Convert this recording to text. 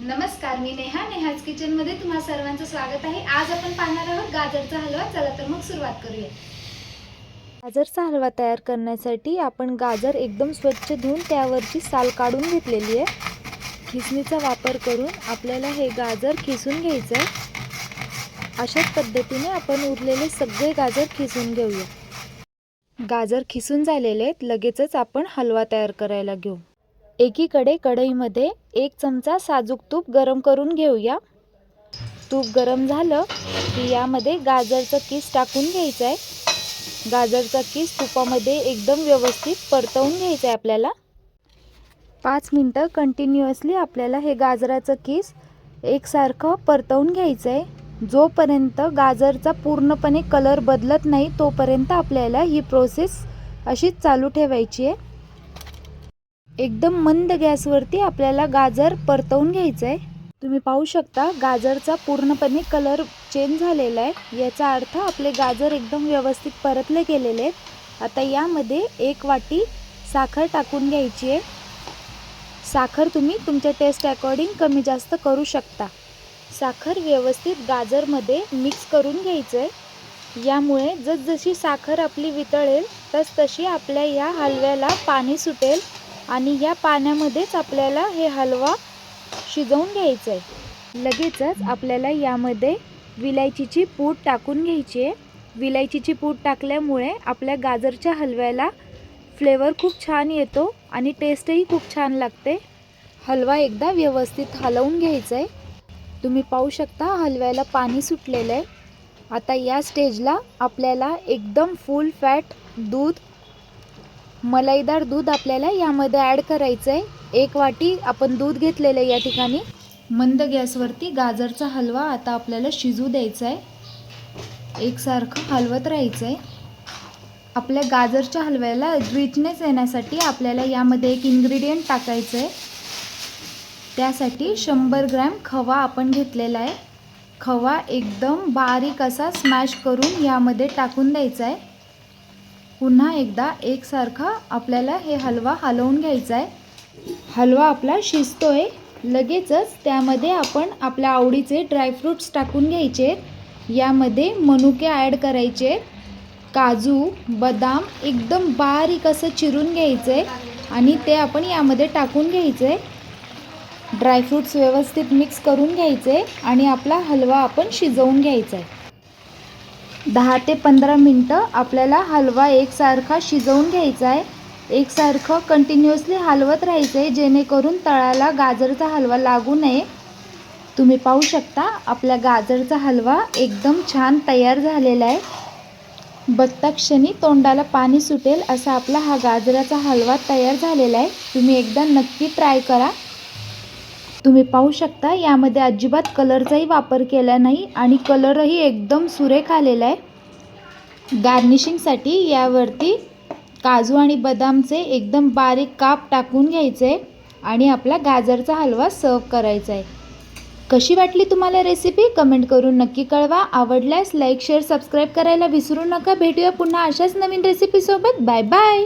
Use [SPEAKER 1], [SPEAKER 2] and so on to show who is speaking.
[SPEAKER 1] नमस्कार मी नेहा. नेहाज किचनमध्ये तुम्हा सर्वांचं स्वागत आहे. आज आपण पाहणार आहोत गाजरचा हलवा. चला तर मग सुरुवात करूया.
[SPEAKER 2] गाजरचा हलवा तयार करण्यासाठी आपण गाजर एकदम स्वच्छ धुवून त्यावरची साल काढून घेतलेली आहे. खिसणीचा वापर करून आपल्याला हे गाजर खिसून घ्यायचं आहे अशाच पद्धतीने आपण उरलेले सगळे गाजर खिसून घेऊया. गाजर खिसून झालेले आहेत. लगेचच आपण हलवा तयार करायला घेऊ. एकीकडे कढईमध्ये एक चमचा साजूक तूप गरम करून घेऊया. तूप गरम झालं की यामध्ये गाजरचं किस टाकून घ्यायचं आहे गाजरचा किस तुपामध्ये एकदम व्यवस्थित परतवून घ्यायचं आहे आपल्याला. पाच मिनटं कंटिन्युअसली आपल्याला हे गाजराचं किस एकसारखं परतवून घ्यायचं आहे जोपर्यंत गाजरचा पूर्णपणे कलर बदलत नाही तोपर्यंत आपल्याला ही प्रोसेस अशीच चालू ठेवायची आहे. एकदम मंद गॅसवरती आपल्याला गाजर परतवून घ्यायचं आहे तुम्ही पाहू शकता गाजरचा पूर्णपणे कलर चेंज झालेला आहे. याचा अर्थ आपले गाजर एकदम व्यवस्थित परतले गेलेले आहेत. आता यामध्ये एक वाटी साखर टाकून घ्यायची आहे. साखर तुम्ही तुमच्या टेस्ट अकॉर्डिंग कमी जास्त करू शकता. साखर व्यवस्थित गाजरमध्ये मिक्स करून घ्यायचं आहे यामुळे जसजशी साखर आपली वितळेल तस तशी आपल्या या हलव्याला पाणी सुटेल. आणि या पाण्यामध्येच आपल्याला हे हलवा शिजवून घ्यायचं आहे. लगेचच आपल्याला यामध्ये विलायचीची पूड टाकून घ्यायची आहे. विलायचीची पूड टाकल्यामुळे आपल्या गाजरच्या हलव्याला फ्लेवर खूप छान येतो आणि टेस्टही खूप छान लागते. हलवा एकदा व्यवस्थित हलवून घ्यायचा आहे. तुम्ही पाहू शकता हलव्याला पाणी सुटलेलं आहे. आता या स्टेजला आपल्याला एकदम फुल फॅट दूध मलाईदार दूध आपल्याला यामध्ये ॲड करायचं आहे एक वाटी आपण दूध घेतलेलं आहे या ठिकाणी. मंद गॅसवरती गाजरचा हलवा आता आपल्याला शिजू द्यायचा आहे एकसारखं हलवत राहायचं आहे आपल्या गाजरच्या हलव्याला रिचनेस येण्यासाठी आपल्याला यामध्ये एक इन्ग्रेडियंट टाकायचं आहे त्यासाठी शंभर ग्रॅम खवा आपण घेतलेला आहे. खवा एकदम बारीक असा स्मॅश करून यामध्ये टाकून द्यायचा आहे पुन्हा एकदा एकसारखा आपल्याला हे हलवा हलवून घ्यायचा आहे हलवा आपला शिजतो आहे लगेचच त्यामध्ये आपण आपल्या आवडीचे ड्रायफ्रूट्स टाकून घ्यायचे. यामध्ये मनुके ॲड करायचे. काजू बदाम एकदम बारीक असं चिरून घ्यायचे आणि ते आपण यामध्ये टाकून घ्यायचे. ड्रायफ्रूट्स व्यवस्थित मिक्स करून घ्यायचे आणि आपला हलवा आपण शिजवून घ्यायचा आहे दहा ते पंधरा मिनटं आपल्याला हलवा एकसारखा शिजवून घ्यायचा आहे. एकसारखं कंटिन्युअसली हलवत राहायचं आहे जेणेकरून तळाला गाजरचा हलवा लागू नये. तुम्ही पाहू शकता आपल्या गाजरचा हलवा एकदम छान तयार झालेला आहे. बघता क्षणी तोंडाला पाणी सुटेल असा आपला हा गाजराचा हलवा तयार झालेला आहे. तुम्ही एकदा नक्की ट्राय करा. तुम्ही पाहू शकता यामध्ये अजिबात कलरचाही वापर केला नाही आणि कलरही एकदम सुरेख आलेला आहे. गार्निशिंगसाठी यावरती काजू आणि बदामचे एकदम बारीक काप टाकून घ्यायचे आणि आपला गाजरचा हलवा सर्व करायचा आहे. कशी वाटली तुम्हाला रेसिपी? कमेंट करून नक्की कळवा. आवडल्यास लाईक शेअर सबस्क्राईब करायला विसरू नका. भेटूया पुन्हा अशाच नवीन रेसिपीसोबत. Bye bye.